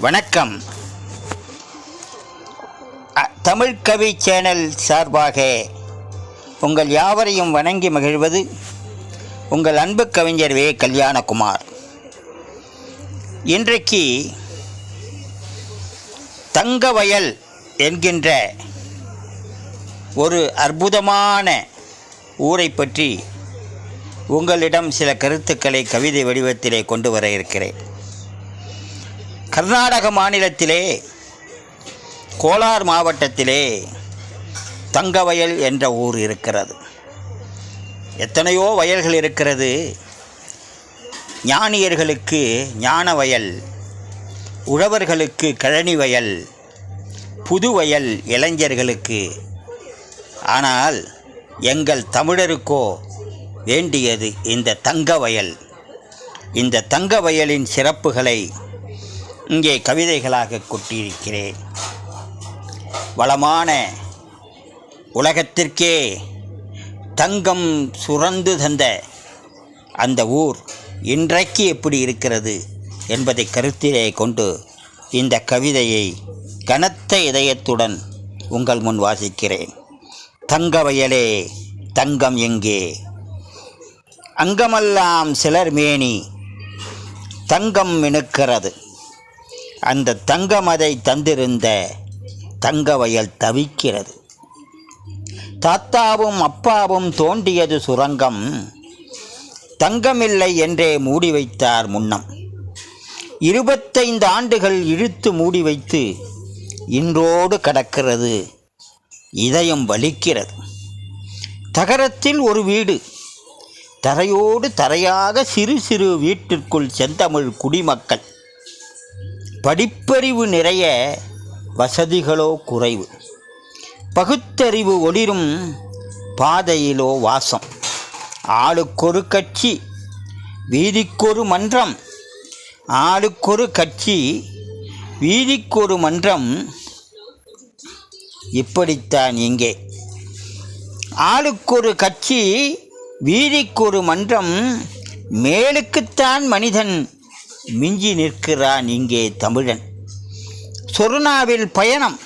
வணக்கம். அ, தமிழ் கவி சேனல் சார்பாக உங்கள் யாவரையும் வணங்கி மகிழ்வது உங்கள் அன்பு கவிஞர் வே கல்யாணகுமார். இன்றைக்கு தங்கவயல் என்கின்ற ஒரு அற்புதமான ஊரை பற்றி உங்களிடம் சில கருத்துக்களை கவிதை வடிவத்திலே கொண்டு வர இருக்கிறேன். கர்நாடக மாநிலத்திலே கோலார் மாவட்டத்திலே தங்கவயல் என்ற ஊர் இருக்கிறது. எத்தனையோ வயல்கள் இருக்கிறது. ஞானியர்களுக்கு ஞான வயல் உழவர்களுக்கு கழனி வயல் புது வயல் இளைஞர்களுக்கு. ஆனால் எங்கள் தமிழருக்கோ வேண்டியது இந்த தங்க வயல் இந்த தங்க வயலின் சிறப்புகளை இங்கே கவிதைகளாக கொட்டியிருக்கிறேன். வளமான உலகத்திற்கே தங்கம் சுரந்து தந்த அந்த ஊர் இன்றைக்கு எப்படி இருக்கிறது என்பதை கருத்திலே கொண்டு இந்த கவிதையை கனத்த இதயத்துடன் உங்கள் முன் வாசிக்கிறேன். தங்க வயலே தங்கம் எங்கே? அங்கமெல்லாம் சிலர் மேனி தங்கம் மினுக்கிறது. அந்த தங்கம் அதை தந்திருந்த தங்க வயல் தவிக்கிறது. தாத்தாவும் அப்பாவும் தோண்டியது சுரங்கம். தங்கமில்லை என்றே மூடி வைத்தார் முன்னம். இருபத்தைந்து ஆண்டுகள் இழுத்து மூடி வைத்து இன்றோடு கடக்கிறது. இதயம் வலிக்கிறது. தகரத்தில் ஒரு வீடு. தரையோடு தரையாக சிறு சிறு வீட்டிற்குள் செந்தமிழ் குடிமக்கள். படிப்பறிவு நிறைய வசதிகளோ குறைவு. பகுத்தறிவு ஒளிரும் பாதையிலோ வாசம். ஆளுக்கொரு கட்சி வீதிக்கொரு மன்றம். ஆளுக்கொரு கட்சி வீதிக்கொரு மன்றம். இப்படித்தான் இங்கே. ஆளுக்கொரு கட்சி வீதிக்கொரு மன்றம். மேலுக்குத்தான் மனிதன் மிஞ்சி நிற்கிறான் இங்கே தமிழன். சொருணாவில் பயணம்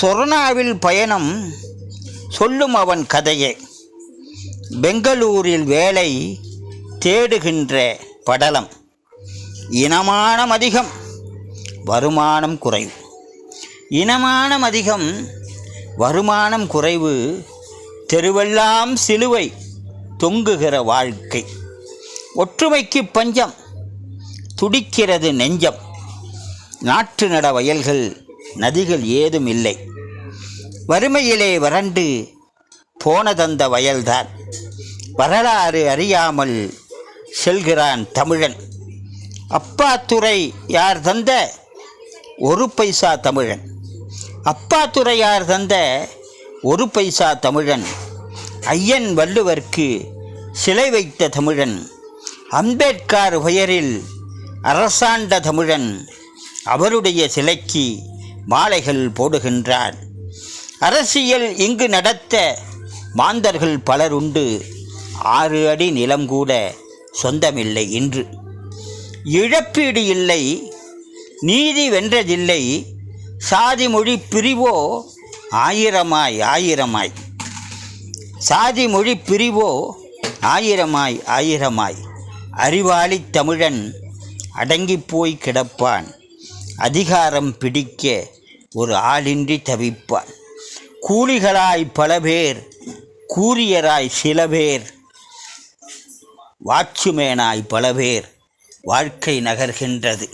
சொருணாவில் பயணம் சொல்லும் அவன் கதையே. பெங்களூரில் வேலை தேடுகின்ற படலம். இனமானம் அதிகம் வருமானம் குறைவு. இனமானம் அதிகம் வருமானம் குறைவு. தெருவெல்லாம் சிலுவை தொங்குகிற வாழ்க்கை. ஒற்றுமைக்கு பஞ்சம் துடிக்கிறது நெஞ்சம். நாற்று நட வயல்கள் நதிகள் ஏதும் இல்லை. வறுமையிலே வறண்டு போனதந்த வயல்தான். வரலாறு அறியாமல் செல்கிறான் தமிழன். அப்பா துறை யார் தந்த? ஒரு பைசா தமிழன். அப்பா யார் தந்த? ஒரு பைசா தமிழன். ஐயன் வள்ளுவர்க்கு சிலை வைத்த தமிழன். அம்பேத்கர் உயரில் அரசாண்ட தமிழன் அவருடைய சிலைக்கு மாலைகள் போடுகின்றார். அரசியல் இங்கு நடத்த மாந்தர்கள் பலர் உண்டு. ஆறு அடி நிலம் கூட சொந்தமில்லை இன்று. இழப்பீடு இல்லை நீதி வென்றதில்லை சாதி மொழி பிரிவோ ஆயிரமாய் ஆயிரமாய். சாதி மொழி பிரிவோ ஆயிரமாய் ஆயிரமாய். அறிவாளி தமிழன் அடங்கிப் போய் கிடப்பான். அதிகாரம் பிடிக்க ஒரு ஆளின்றி தவிப்பான். கூலிகளாய் பல பேர் கூரியராய் சில பேர் வாட்சுமேனாய் பல பேர் வாழ்க்கை நகர்கின்றது.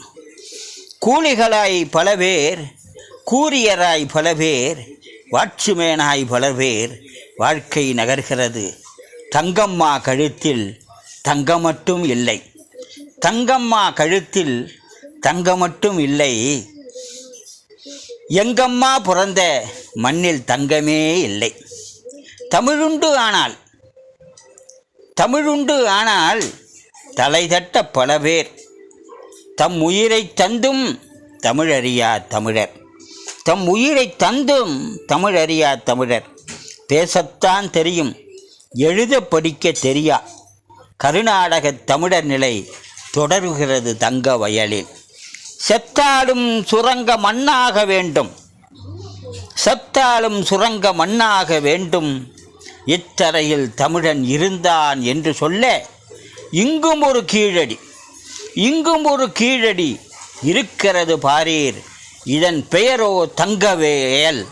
கூலிகளாய் பல பேர் கூரியராய் பல பேர் வாட்சுமேனாய் பல பேர் வாழ்க்கை நகர்கிறது. தங்கம்மா கழுத்தில் தங்கம் மட்டும் இல்லை. தங்கம்மா கழுத்தில் தங்கம் மட்டும் இல்லை. எங்கம்மா பிறந்த மண்ணில் தங்கமே இல்லை. தமிழுண்டு ஆனால் தமிழுண்டு ஆனால் தலைதட்ட பல பேர். தம் உயிரை தந்தும் தமிழறியா தமிழர். தம் உயிரை தந்தும் தமிழறியா தமிழர். பேசத்தான் தெரியும் எழுத படிக்க தெரியா. கருநாடக தமிழர் நிலை தொடருகிறது தங்க வயலில். செத்தாலும் சுரங்க மண்ணாக வேண்டும். செத்தாலும் சுரங்க மண்ணாக வேண்டும். இத்தரையில் தமிழன் இருந்தான் என்று சொல்ல இங்கும் ஒரு கீழடி. இங்கும் ஒரு கீழடி இருக்கிறது பாரீர். இதன் பெயரோ தங்கவேல்.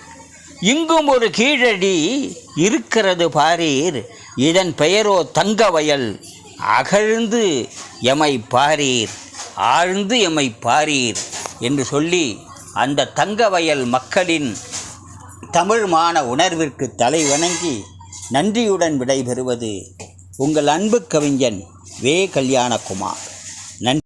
இங்கும் ஒரு கீழடி இருக்கிறது பாரீர். இதன் பெயரோ தங்கவயல். அகழ்ந்து எமை பாரீர் ஆழ்ந்து எமை பாரீர் என்று சொல்லி அந்த தங்கவயல் மக்களின் தமிழ்மான உணர்விற்கு தலை வணங்கி நன்றியுடன் விடைபெறுவது உங்கள் அன்பு கவிஞன் வே கல்யாணகுமார். நன்றி.